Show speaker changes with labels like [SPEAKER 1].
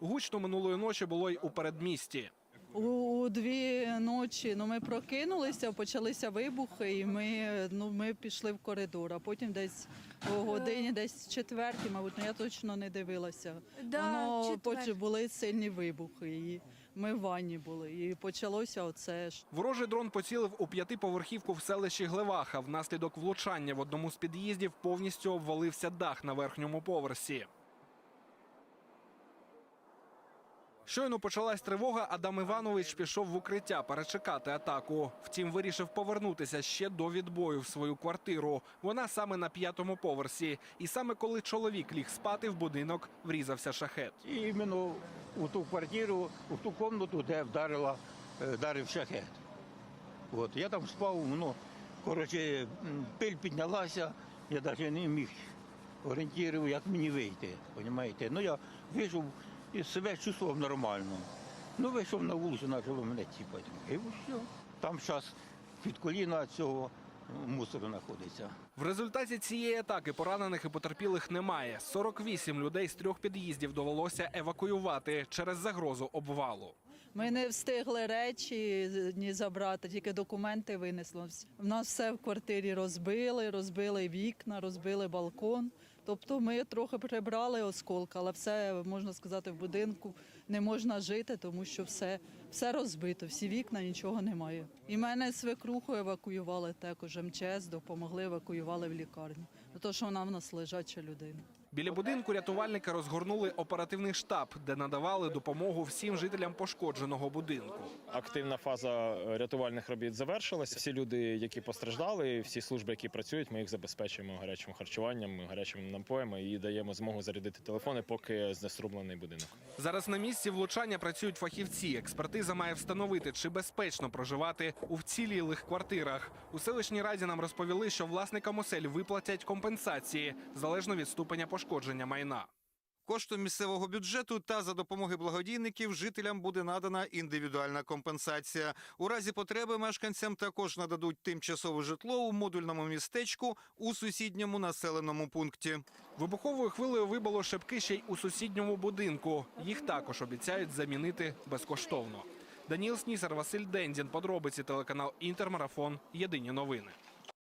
[SPEAKER 1] Гучно минулої ночі було й у передмісті.
[SPEAKER 2] У, у дві ночі ну, ми прокинулися, почалися вибухи, і ми, ну, ми пішли в коридор, а потім десь о годині, десь четвертій, мабуть, ну, я точно не дивилася.
[SPEAKER 3] Да,
[SPEAKER 2] Воно поч- були сильні вибухи, і ми в ванні були. І почалося оце ж.
[SPEAKER 1] Ворожий дрон поцілив у п'ятиповерхівку в селищі Глеваха. Внаслідок влучання в одному з під'їздів повністю обвалився дах на верхньому поверсі. Щойно почалась тривога, Адам Іванович пішов в укриття перечекати атаку. Втім, вирішив повернутися ще до відбою в свою квартиру. Вона саме на п'ятому поверсі. І саме коли чоловік ліг спати, в будинок врізався шахет.
[SPEAKER 4] І іменно у ту квартиру, у ту кімнату, де вдарила, е, вдарив шахет. От, я там спав, ну, коротше, пиль піднялася, я навіть не міг орієнтувати, як мені вийти. Понімаєте? Ну я вийшов і себе чувствував нормально. Ну, вийшов на вулицю, почало мене тіпати. І все. Там зараз під коліна цього ну, мусору знаходиться.
[SPEAKER 1] В результаті цієї атаки поранених і потерпілих немає. 48 людей з трьох під'їздів довелося евакуювати через загрозу обвалу.
[SPEAKER 2] Ми не встигли речі ні забрати, тільки документи винесли. В нас все в квартирі розбили, розбили вікна, розбили балкон. Тобто ми трохи прибрали осколка, але все можна сказати в будинку не можна жити, тому що все, все розбито, всі вікна, нічого немає. І мене свекруху евакуювали також. МЧС допомогли, евакуювали в лікарню. Тому що вона в нас лежача людина.
[SPEAKER 1] Біля будинку рятувальники розгорнули оперативний штаб, де надавали допомогу всім жителям пошкодженого будинку.
[SPEAKER 5] Активна фаза рятувальних робіт завершилася. Всі люди, які постраждали, всі служби, які працюють, ми їх забезпечуємо гарячим харчуванням, гарячими напоями і даємо змогу зарядити телефони, поки знеструмлений будинок.
[SPEAKER 1] Зараз на місці влучання працюють фахівці. Експертиза має встановити, чи безпечно проживати у вцілілих квартирах. У селищній раді нам розповіли, що власникам осель виплатять компенсації залежно від ступеня пошкодження майна.
[SPEAKER 6] Коштом місцевого бюджету та за допомоги благодійників жителям буде надана індивідуальна компенсація. У разі потреби мешканцям також нададуть тимчасове житло у модульному містечку у сусідньому населеному пункті.
[SPEAKER 1] Вибуховою хвилею вибило шибки ще й у сусідньому будинку. Їх також обіцяють замінити безкоштовно. Даніл Снісар, Василь Дендін. Подробиці телеканал Інтермарафон. Єдині новини.